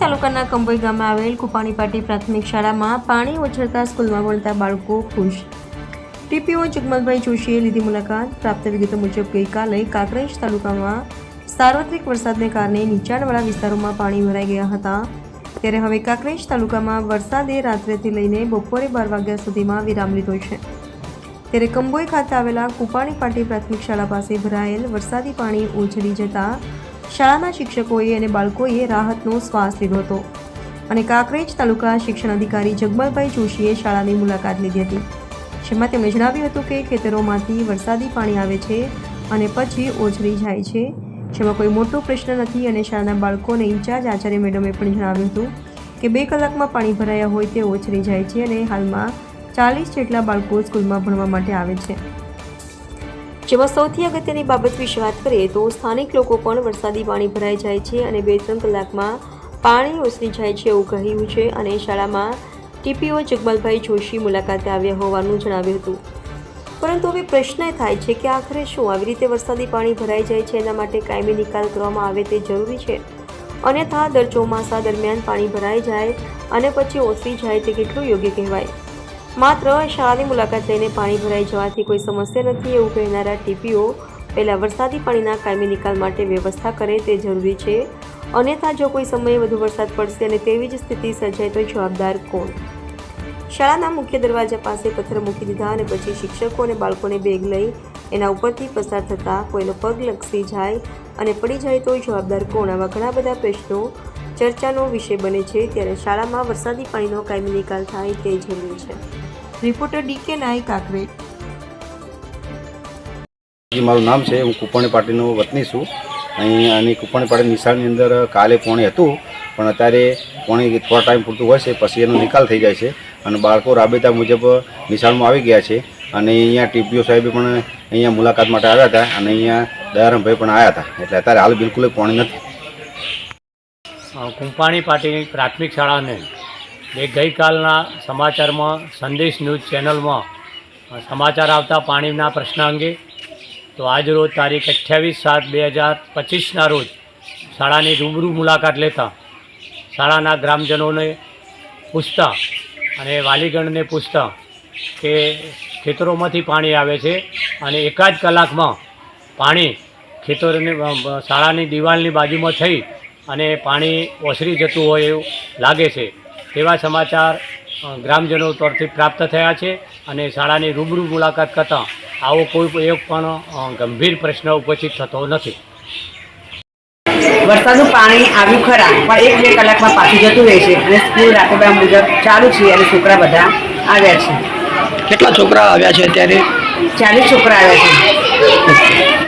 તાલુકાના કંબોઈ ગામે આવેલ કુપાણી પાટી પ્રાથમિક શાળામાં પાણી ઓછળતા સ્કૂલમાં ભણતા બાળકો ખુશ. ટીપીઓ જગમતભાઈ જોશીએ લીધી મુલાકાત. પ્રાપ્ત વિગતો મુજબ ગઈકાલે કાંકરેજ તાલુકામાં સાર્વત્રિક વરસાદને કારણે નીચાણવાળા વિસ્તારોમાં પાણી ભરાઈ ગયા હતા. ત્યારે હવે કાંકરેજ તાલુકામાં વરસાદે રાત્રેથી લઈને બપોરે બાર વાગ્યા સુધીમાં વિરામ લીધો છે. ત્યારે કંબોઈ ખાતે આવેલા કુપાણી પાટી પ્રાથમિક શાળા પાસે ભરાયેલ વરસાદી પાણી ઓછળી જતા શાળાના શિક્ષકોએ અને બાળકોએ રાહતનો શ્વાસ લીધો હતો. અને કાંકરેજ તાલુકા શિક્ષણ અધિકારી જગમલભાઈ જોશીએ શાળાની મુલાકાત લીધી હતી. જેમાં તેમણે જણાવ્યું હતું કે ખેતરોમાંથી વરસાદી પાણી આવે છે અને પછી ઓછરી જાય છે. જેમાં કોઈ મોટો પ્રશ્ન નથી અને શાળાના બાળકોને ઇન્ચાર્જ આચાર્ય મેડમે પણ જણાવ્યું હતું કે બે કલાકમાં પાણી ભરાયા હોય તે ઓછરી જાય છે અને હાલમાં ચાલીસ જેટલા બાળકો સ્કૂલમાં ભણવા માટે આવે છે. જેમાં સૌથી અગત્યની બાબત વિશે વાત કરીએ તો સ્થાનિક લોકો પણ વરસાદી પાણી ભરાઈ જાય છે અને બે ત્રણ કલાકમાં પાણી ઓસરી જાય છે એવું કહ્યું છે અને શાળામાં ટીપીઓ જગમલભાઈ જોશી મુલાકાતે આવ્યા હોવાનું જણાવ્યું હતું. પરંતુ હવે પ્રશ્ન થાય છે કે આખરે શું આવી રીતે વરસાદી પાણી ભરાઈ જાય છે એના માટે કાયમી નિકાલ કરવામાં આવે તે જરૂરી છે? અન્યથા દર ચોમાસા દરમિયાન પાણી ભરાઈ જાય અને પછી ઓસરી જાય તે કેટલું યોગ્ય કહેવાય? માત્ર શાળાની મુલાકાત લઈને પાણી ભરાઈ જવાથી કોઈ સમસ્યા નથી એવું કહેનારા ટીપીઓ પહેલાં વરસાદી પાણીના કાયમી નિકાલ માટે વ્યવસ્થા કરે તે જરૂરી છે. અન્યથા જો કોઈ સમયે વધુ વરસાદ પડશે અને તેવી જ સ્થિતિ સર્જાય તો જવાબદાર કોણ? શાળાના મુખ્ય દરવાજા પાસે પથ્થર મૂકી દીધા અને પછી શિક્ષકો અને બાળકોને બેગ લઈ એના ઉપરથી પસાર થતાં કોઈનો પગ લક્ષી જાય અને પડી જાય તો જવાબદાર કોણ? આવા ઘણા બધા પ્રશ્નો ચર્ચાનો વિષય બને છે. ત્યારે શાળામાં વરસાદી પાણીનો કાયમી નિકાલ થાય તે જરૂરી છે. રિપોર્ટર ડીકે નાઈ કાકરેજ જી મારું નામ છે હું કુપણી પાર્ટીનો વતની છું. અહીં અને કુપણી પાર્ટી નિશાળની અંદર કાલે પોણી હતું પણ અત્યારે પોણી થોડા ટાઈમ પૂરતું હોય છે પછી એનો નિકાલ થઈ જાય છે અને બાળકો રાબેતા મુજબ નિશાળમાં આવી ગયા છે. અને અહીંયા ટીપીઓ સાહેબે પણ અહીંયા મુલાકાત માટે આવ્યા હતા અને અહીંયા દયારામભાઈ પણ આવ્યા હતા. એટલે અત્યારે હાલ બિલકુલ પોણી નથી. કુંપાણી પાટીની પ્રાથમિક શાળાને એ ગઈકાલના સમાચારમાં, સંદેશ ન્યૂઝ ચેનલમાં સમાચાર આવતા પાણીના પ્રશ્ન અંગે, તો આજ રોજ તારીખ અઠ્યાવીસ સાત બે હજાર પચીસના રોજ શાળાની રૂબરૂ મુલાકાત લેતા શાળાના ગ્રામજનોને પૂછતા અને વાલીગણને પૂછતા કે ખેતરોમાંથી પાણી આવે છે અને એકાદ કલાકમાં પાણી ખેતરોની શાળાની દિવાલની બાજુમાં થઈ અને પાણી ઓસરી જતું હોય એવું લાગે છે. તેવા સમાચાર ગ્રામજનો તરફથી પ્રાપ્ત થયા છે અને શાળાની રૂબરૂ મુલાકાત કરતાં આવો કોઈ એક પણ ગંભીર પ્રશ્ન ઉપસ્થિત થતો નથી. વરસાદનું પાણી આવ્યું ખરા પણ એક બે કલાકમાં પાછું જતું રહે છે અને સ્કૂલ રાતોબા મુજબ ચાલુ છે અને છોકરા બધા આવ્યા છે. કેટલા છોકરા આવ્યા છે અત્યારે? ચાલીસ છોકરા આવ્યા છે.